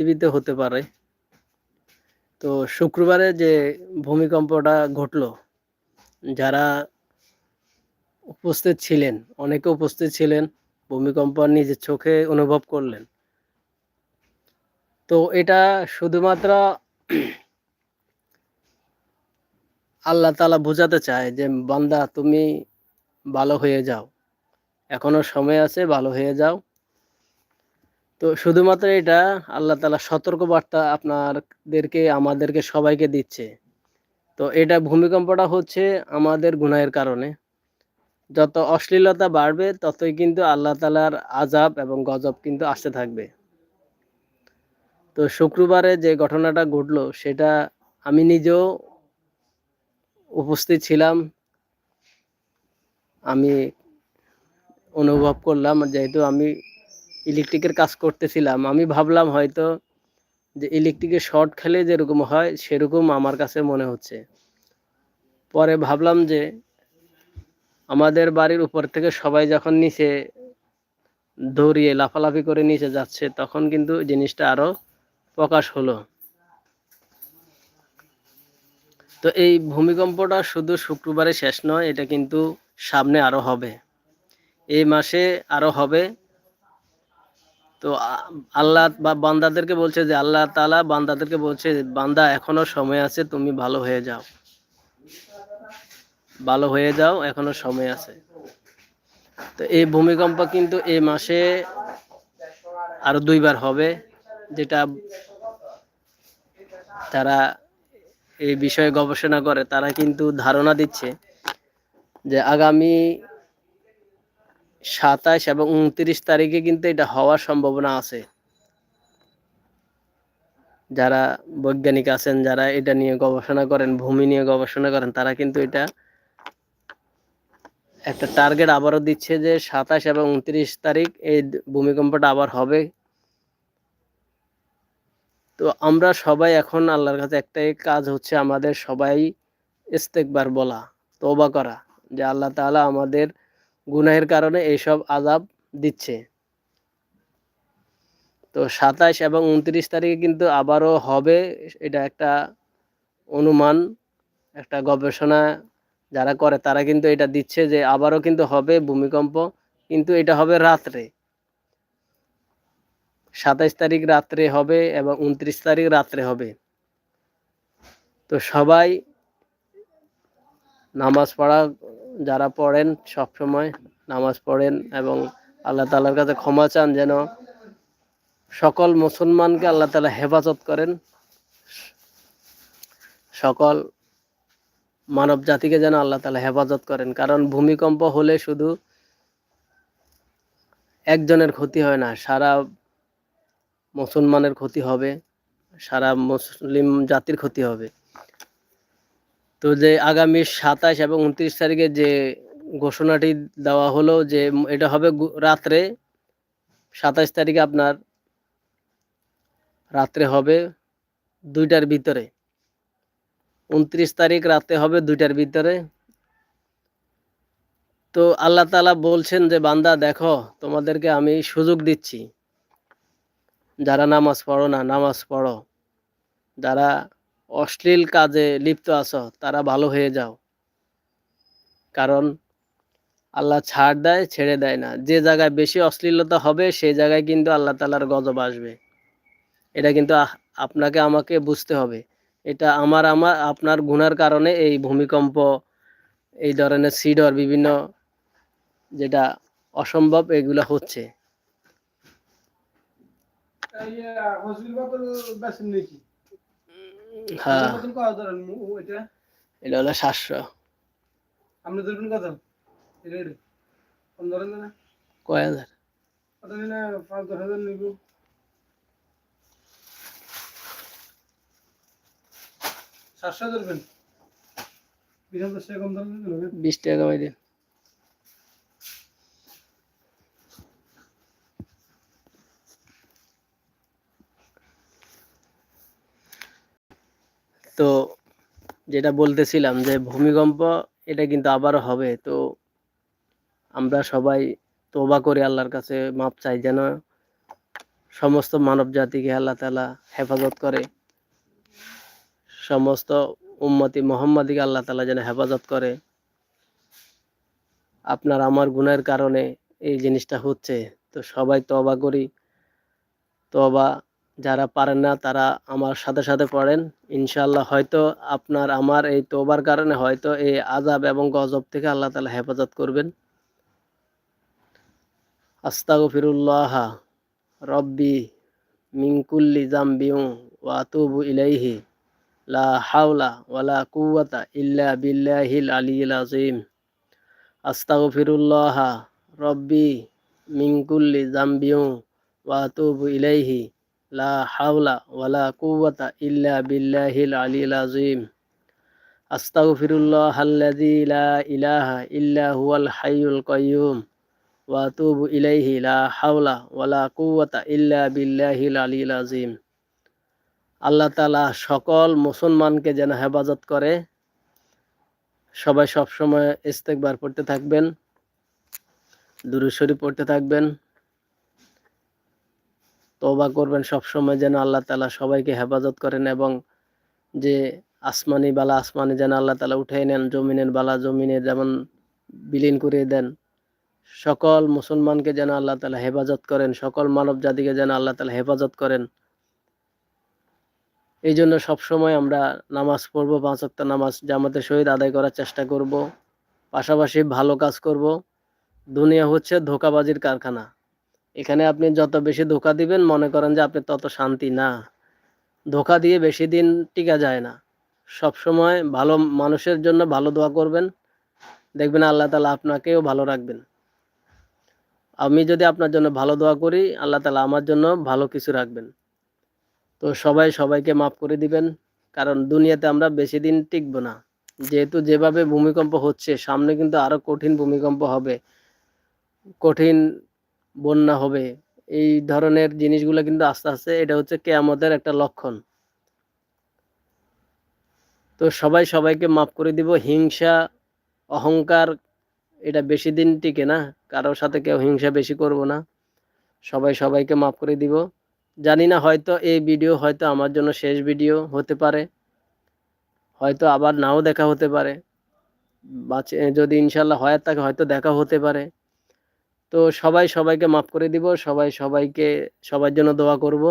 পৃথিবীতে হতে পারে। তো শুক্রবারে যে ভূমিকম্পটা ঘটলো, যারা উপস্থিত ছিলেন, অনেকে উপস্থিত ছিলেন, ভূমিকম্প নিজের চোখে অনুভব করলেন। তো এটা শুধুমাত্র আল্লাহ তালা বোঝাতে চায় যে, বান্দা তুমি ভালো হয়ে যাও। এখনও সময় আছে, ভালো হয়ে যাও। তো শুধুমাত্র এটা আল্লাহ তালা সতর্ক বার্তা আপনাদেরকে, আমাদেরকে সবাইকে দিচ্ছে। তো এটা ভূমিকম্পটা হচ্ছে আমাদের গুনাহের কারণে। যত অশ্লীলতা বাড়বে, ততই কিন্তু আল্লাহ তালার আজাব এবং গজব কিন্তু আসতে থাকবে। তো শুক্রবারে যে ঘটনাটা ঘটলো, সেটা আমি নিজেও উপস্থিত ছিলাম। আমি অনুভব করলাম, যেহেতু আমি ইলেকট্রিকের কাজ করতেছিলাম, আমি ভাবলাম হয়তো যে ইলেকট্রিকের শর্ট খেলে যেরকম হয় সেরকম আমার কাছে মনে হচ্ছে। পরে ভাবলাম যে আমাদের বাড়ির উপর থেকে সবাই যখন নিচে দৌড়িয়ে লাফালাফি করে নিচে যাচ্ছে, তখন কিন্তু জিনিসটা আরও প্রকাশ হলো। তো এই ভূমিকম্পটা শুধু শুক্রবারে শেষ নয়, এটা কিন্তু সামনে আরও হবে। এই মাসে আরও হবে তো আল্লাহ বা বান্দাদেরকে বলছে যে আল্লাহ তালা বান্দাদেরকে বলছে, বান্দা, এখনও সময় আছে, তুমি ভালো হয়ে যাও। ভালো হয়ে যাও, এখনও সময় আছে। তো এই ভূমিকম্প কিন্তু এই মাসে আরও দুইবার হবে, যেটা তারা এই বিষয়ে গবেষণা করে, তারা কিন্তু ধারণা দিচ্ছে যে আগামী সাতাশ এবং উনত্রিশ তারিখে কিন্তু এটা হওয়ার সম্ভাবনা আছে। যারা বৈজ্ঞানিক আছেন, যারা এটা নিয়ে গবেষণা করেন, ভূমি নিয়ে গবেষণা করেন, তারা কিন্তু এটা একটা টার্গেট আবারও দিচ্ছে যে সাতাশ এবং উনত্রিশ তারিখ এই ভূমিকম্পটা আবার হবে। তো আমরা সবাই এখন আল্লাহর কাছে একটাই কাজ হচ্ছে আমাদের সবাই ইস্তেকবার বলা তোবা করা, যে আল্লাহ তাআলা আমাদের গুনাহের কারণে এইসব আজাব দিচ্ছে। তো সাতাশ এবং উনত্রিশ তারিখে কিন্তু আবারও হবে এটা একটা অনুমান, একটা গবেষণা যারা করে তারা কিন্তু এটা দিচ্ছে যে আবারও কিন্তু হবে ভূমিকম্প, কিন্তু এটা হবে রাত্রে। সাতাইশ তারিখ রাত্রে হবে এবং উনত্রিশ তারিখ রাত্রে হবে। তো সবাই নামাজ পড়া যারা পড়েন সব সময় নামাজ পড়েন এবং আল্লাহ তালার কাছে ক্ষমা চান যেন সকল মুসলমানকে আল্লাহ তালা হেফাজত করেন। সকল মানব জাতিকে যেন আল্লাহ তালা হেফাজত করেন। কারণ ভূমিকম্প হলে শুধু একজনের ক্ষতি হয় না, সারা মুসলমানের ক্ষতি হবে, সারা মুসলিম জাতির ক্ষতি হবে। তো যে আগামী সাতাশ এবং উনত্রিশ তারিখে যে ঘোষণাটি দেওয়া হলো যে এটা হবে রাত্রে, সাতাশ তারিখে আপনার রাত্রে হবে দুইটার ভিতরে। উনত্রিশ তারিখ রাতে হবে দুইটার ভিতরে। তো আল্লাহ তালা বলছেন যে, বান্দা দেখো, তোমাদেরকে আমি সুযোগ দিচ্ছি। যারা নামাজ পড়ো না, নামাজ পড়ো। যারা অশ্লীল কাজে লিপ্ত আছো, তারা ভালো হয়ে যাও। কারণ আল্লাহ ছাড় দেয়, ছেড়ে দেয় না। যে জায়গায় বেশি অশ্লীলতা হবে সেই জায়গায় কিন্তু আল্লাহ তালার গজব আসবে। এটা কিন্তু আপনাকে আমাকে বুঝতে হবে। এটা আমার আমার, আপনার গুনার কারণে এই ভূমিকম্প, এই ধরনের সিডর বিভিন্ন যেটা অসম্ভব, এগুলো হচ্ছে। হ্যাঁ। এটা হলো সাতশো। আপনি ধরবেন কত? কম ধরেন না। কয় হাজার? কত নিলে পাঁচ দশ হাজার নিব? সাতশো ধরবেন। বিশ টাকা কম বিশ টাকা কমাই দিন। তো যেটা বলতেছিলাম যে ভূমিকম্প, এটা কিন্তু আবারও হবে। তো আমরা সবাই তোবা করি আল্লাহর কাছে, মাপ চাই যেন সমস্ত মানব জাতিকে আল্লাহ তালা হেফাজত করে। সমস্ত উম্মতি মোহাম্মদীকে আল্লাহ তালা যেন হেফাজত করে। আপনার আমার গুণের কারণে এই জিনিসটা হচ্ছে। তো সবাই তবা করি। তবা যারা পারেন না, তারা আমার সাথে সাথে পড়েন। ইনশাল্লাহ হয়তো আপনার, আমার এই তোবার কারণে হয়তো এই আজাব এবং গজব থেকে আল্লাহ তালা হেফাজত করবেন। আস্তাগফিরুল্লাহ রব্বি মিনকুল্লি জাম্বিউ ওয়া আতুবু ইলাইহি। লা হাওলা ওয়ালা কুওয়াতা ইল্লা বিল্লাহিল আলিয়্যিল আযীম। আস্তাগফিরুল্লাহ রব্বি মিনকুল্লি জাম্বিউ ওয়া আতুবু ইলাইহি। লা হাওলা ওয়ালা কুওয়াতা ইল্লা বিল্লাহিল আলিয়্যিল আযীম। আস্তাগফিরুল্লাহ আল্লাযী লা ইলাহা ইল্লা হুয়াল হাইয়ুল কাইয়্যুম ওয়া আতুবু ইলাইহি, লা হাওলা ওয়ালা কুওয়াতা ইল্লা বিল্লাহিল আলিয়্যিল আযীম। আল্লাহ তাআলা সকল মুসলমানকে যেন হেফাজত করে। সবাই সবসময় ইস্তেকবার পড়তে থাকবেন, দুরূদ শরীফ পড়তে থাকবেন। তওবা করবেন সবসময় যেন আল্লাহ তালা সবাইকে হেফাজত করেন এবং যে আসমানি বালা আসমানি যেন আল্লাহ তাআলা উঠাই নেন, জমিনের বালা জমিনে যেমন বিলীন করে দেন, সকল মুসলমানকে যেন আল্লাহ তাআলা হেফাজত করেন, সকল মানব জাতিকে যেন আল্লাহ তাআলা হেফাজত করেন। এই জন্য সবসময় আমরা নামাজ পড়ব, পাঁচ ওয়াক্ত নামাজ জামাতের সহিত আদায় করার চেষ্টা করব। পাশাপাশি ভালো কাজ করব। দুনিয়া হচ্ছে ধোকাবাজির কারখানা। এখানে আপনি যত বেশি ধোকা দিবেন, মনে করেন যে আপনি তত শান্তি না। ধোকা দিয়ে বেশি দিন টিকা যায় না। সব সময় ভালো মানুষের জন্য ভালো দোয়া করবেন। দেখবেন আল্লাহ তালা আপনাকেও ভালো রাখবেন। আমি যদি আপনার জন্য ভালো দোয়া করি, আল্লাহ তালা আমার জন্য ভালো কিছু রাখবেন। তো সবাই সবাইকে মাফ করে দিবেন, কারণ দুনিয়াতে আমরা বেশি দিন টিকবো না। যেহেতু যেভাবে ভূমিকম্প হচ্ছে, সামনে কিন্তু আরও কঠিন ভূমিকম্প হবে। কঠিন বন্যা হবে। এই ধরনের জিনিসগুলো কিন্তু আস্তে আস্তে এটা হচ্ছে কেয়ামতের একটা লক্ষণ। তো সবাই সবাইকে মাফ করে দিব, হিংসা, অহংকার, এটা বেশি দিন টিকে না, কারোর সাথে কেউ হিংসা বেশি করব না। সবাই সবাইকে মাফ করে দিব। জানি না হয়তো এই ভিডিও হয়তো আমার জন্য শেষ ভিডিও হতে পারে, হয়তো আবার নাও দেখা হতে পারে। বাঁচে যদি ইনশাল্লাহ হয় থাকে হয়তো দেখা হতে পারে। তো সবাই সবাইকে মাফ করে দিব, সবাই সবাইকে, সবার জন্য দোয়া করব,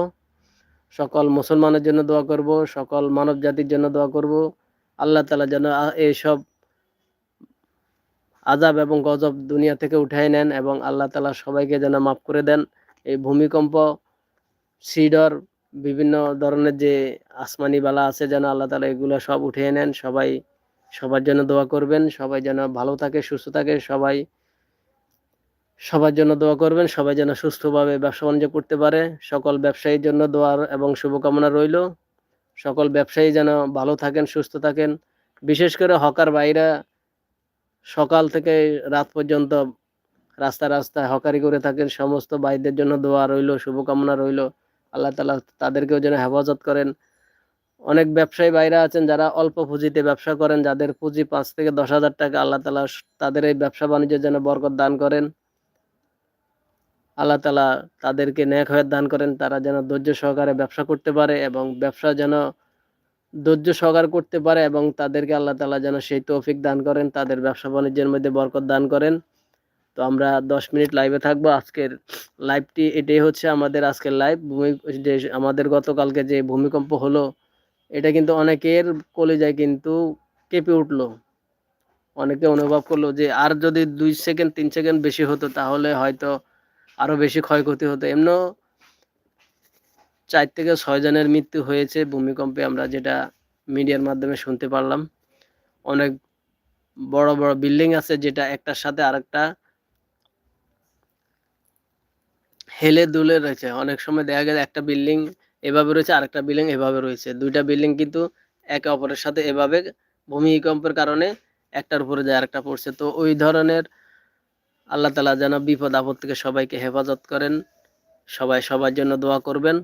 সকল মুসলমানের জন্য দোয়া করব, সকল মানব জাতির জন্য দোয়া করব, আল্লাহ তালা যেন এইসব আজাব এবং গজব দুনিয়া থেকে উঠাই নেন এবং আল্লাহ তালা সবাইকে যেন মাফ করে দেন। এই ভূমিকম্প, সিডর, বিভিন্ন ধরনের যে আসমানি বালা আছে যেন আল্লাহ তালা এগুলো সব উঠিয়ে নেন, সবাই সবার জন্য দোয়া করবেন, সবাই যেন ভালো থাকে, সুস্থ থাকে, সবাই সবার জন্য দোয়া করবেন, সবাই যেন সুস্থভাবে ব্যবসা বাণিজ্য করতে পারে। সকল ব্যবসায়ীর জন্য দোয়ার এবং শুভকামনা রইল। সকল ব্যবসায়ী যেন ভালো থাকেন, সুস্থ থাকেন। বিশেষ করে হকার ভাইরা সকাল থেকে রাত পর্যন্ত রাস্তা রাস্তায় হকারি করে থাকেন। সমস্ত ভাইদের জন্য দোয়া রইল, শুভকামনা রইল। আল্লাহ তালা তাদেরকেও যেন হেফাজত করেন। অনেক ব্যবসায়ী ভাইরা আছেন যারা অল্প পুঁজিতে ব্যবসা করেন, যাদের পুঁজি পাঁচ থেকে দশ হাজার টাকা আল্লাহ তালা তাদের এই ব্যবসা বাণিজ্যের যেন বরকত দান করেন। আল্লাহ তালা তাদেরকে ন্যাক হয়ে দান করেন, তারা যেন ধৈর্য সহকারে ব্যবসা করতে পারে এবং ব্যবসা যেন ধৈর্য সহকার করতে পারে এবং তাদেরকে আল্লাহ তালা যেন সেই তৌফিক দান করেন, তাদের ব্যবসা বাণিজ্যের মধ্যে বরকত দান করেন। তো আমরা দশ মিনিট লাইভে থাকব। আজকের লাইভটি এটাই হচ্ছে আমাদের আজকের লাইভ ভূমি, যে আমাদের গতকালকে যে ভূমিকম্প হলো, এটা কিন্তু অনেকের কলেজায় কিন্তু কেঁপে উঠল। অনেকে অনুভব করল যে, আর যদি দুই সেকেন্ড, তিন সেকেন্ড বেশি হতো, তাহলে হয়তো আরও বেশি ক্ষয়ক্ষতি হতো। এমন চার থেকে ছয় জনের মৃত্যু হয়েছে ভূমিকম্পে আমরা যেটা মিডিয়ার মাধ্যমে শুনতে পারলাম। অনেক বড় বড় বিল্ডিং আছে যেটা একটার সাথে আরেকটা হেলে দুলে রয়েছে। অনেক সময় দেখা গেছে একটা বিল্ডিং এভাবে রয়েছে, আরেকটা বিল্ডিং এভাবে রয়েছে। দুইটা বিল্ডিং কিন্তু একে অপরের সাথে এভাবে ভূমিকম্পের কারণে একটার উপরে যায়, আরেকটা পড়ছে। তো ওই ধরনের আল্লাহ তালা যেন বিপদ আপদ থেকে সবাইকে হেফাজত করেন। সবাই সবার জন্য দোয়া করবেন।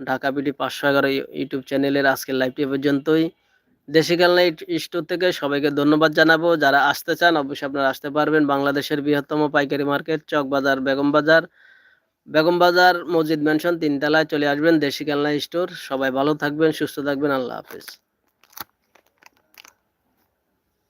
ঢাকা পিটি পাঁচশো এগারো ইউটিউব চ্যানেলের আজকের লাইভটি পর্যন্তই। দেশি খেলনা স্টোর থেকে সবাইকে ধন্যবাদ জানাব। যারা আসতে চান, অবশ্যই আপনারা আসতে পারবেন। বাংলাদেশের বৃহত্তম পাইকারি মার্কেট চক বাজার বেগম বাজার। বেগম বাজার, মসজিদ ম্যানশন তিনতলায় চলে আসবেন দেশি খেলনা স্টোর সবাই ভালো থাকবেন, সুস্থ থাকবেন। আল্লাহ হাফেজ।